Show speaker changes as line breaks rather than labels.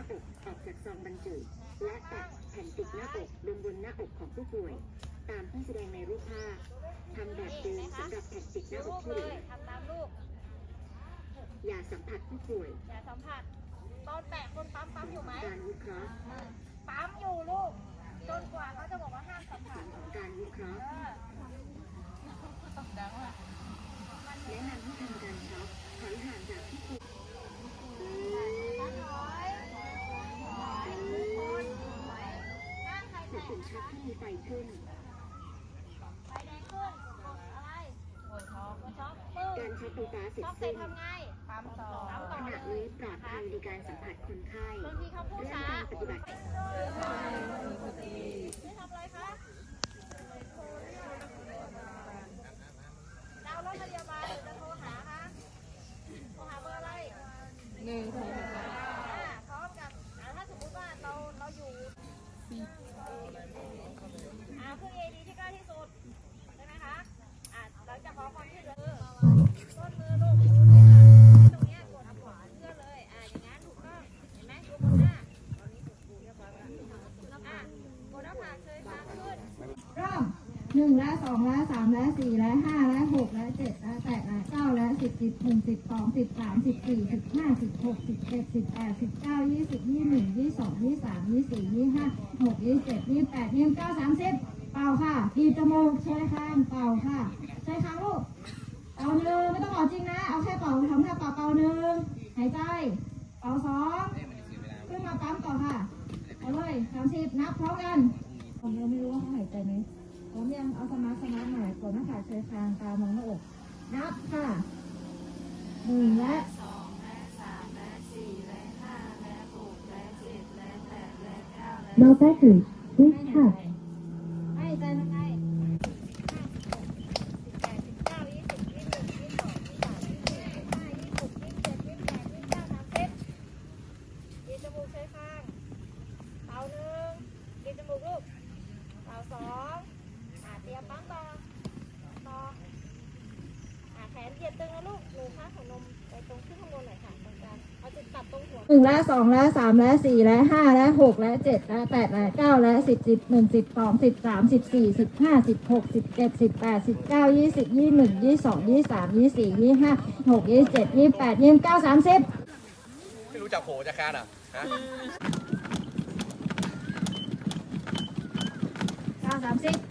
หน้าอกออกจากซองบรรจุ และแตะแผ่นติดหน้าอกลงบนหน้าอกของผู้ป่วย ตามที่แสดงในรูปภาพทำแบบเดิมสำหรับแผ่นติดหน้าอ
ลู
ก
ก
ที่
เล
เหลื
ย
อ
ทำตามลูก
อย่าสัมผัสผู้ป่วย
อย่าสัมผัสตอนแตะคนปั๊มปั๊มอยู่ไหม
การวิเคราะห์
ปั๊มอยู่ลูกจนกว่าเขาจะบอกว่าห้ามสัม
ผ
ผัส
ลของการวิเคราะห์
เออ
แนะนำให้ทำการช็อคถอยห่างจากผู้ป่วย
ถอยถอยทุกคนห้ามใคร
กด
แตะ
ปุ่มชักที่มีไฟขึ้น
ไฟแดงขึ้นกดอะไรช็อปช็อปปึ้ง
การช็อคไฟฟ้าเสร็จ
ช็อปเสร็
สิ้
จ
น
ทำไงปั๊มต่อปั๊ม
ข
ต่อ
ณะนี้ปลอดภัยในการสัมผัสคนไข้
บางทีเขาพูด
เรื่อง
ช้า
การปฏิบัติ
นี่ทำอะไรคะจะเอารถพยาบาลหรือ หนึ่งและ
สองและสามและสี่และห้าและหกและเจ็ดและแปดและเก้าและสิบสิบหนึ่งสิบสองสิบสามสิบสี่สิบห้าสิบหกสิบเจ็ดสิบแปดสิบเก้ายี่สิบยี่หนึ่งยี่สองยี่สามยี่สี่ยี่ห้าหกยี่เจ็ดยี่แปดยี่เก้าสามสิบเป่าค่ะทีจมูกใช้คางเป่าค่ะใช้คางลูกเป่าหนึ่งไม่ต้องเป่าจริงนะ เอาแค่เป่าทำแค่เป่าเป่าหนึ่งหายใจ เป่าสองขึ้นมาปั๊มต่อค่ะเอาเลยสามสิบนับพร้อมกันผมยังไม่รู้ว่าเขาหายใจไหม ผมยังเอาสมาร์ทสมาร์ทหน่อยกดหน้าผากเชยคางตามองหน้าอก นับค่ะหนึ่งและสองและสามและสี่และห้าและหกและเจ็ดและแปดและเก้าและ
No battery. Please
ให้
charge.
หายใจทำไง
แปดสิบเก้ายี่สิบยี่สิบยี่สิบสองยี่สิบสามยี่สิบสี่ยี่สิบห้ายี่สิบหกยี่สิบเจ็ดยี่สิบแปดยี่สิบเก้าสามสิบดีจมูกใช้ข้างเป่าหนึ่งดีจมูกลูกเป่าสองอ่าเต รียมปั๊มต่อต่ออ่าแขนเหยียดตึงนะลูกหนูคะหัวนมไปตรงขึ้นข้างบนหน่อยค่ะตรงกลางเอาจุดตัดตรงหัว
หนึ่งและสองและสามและสี่และห้าและหกและเจ็ดและแปดและเก้าและสิบสิบหนึ่งสิบสองสิบสามสิบสี่สิบห้าสิบหกสิบเจ็ดสิบแปดสิบเก้ายี่สิบยี่หนึ่งยี่สองยี่สามยี่สี่ยี่ห้าหกยี่เจ็ดยี่แปดยี่เก้าสามสิบ
ไม่รู้จักโหจักคานอะฮะ
เก้าสามสิบ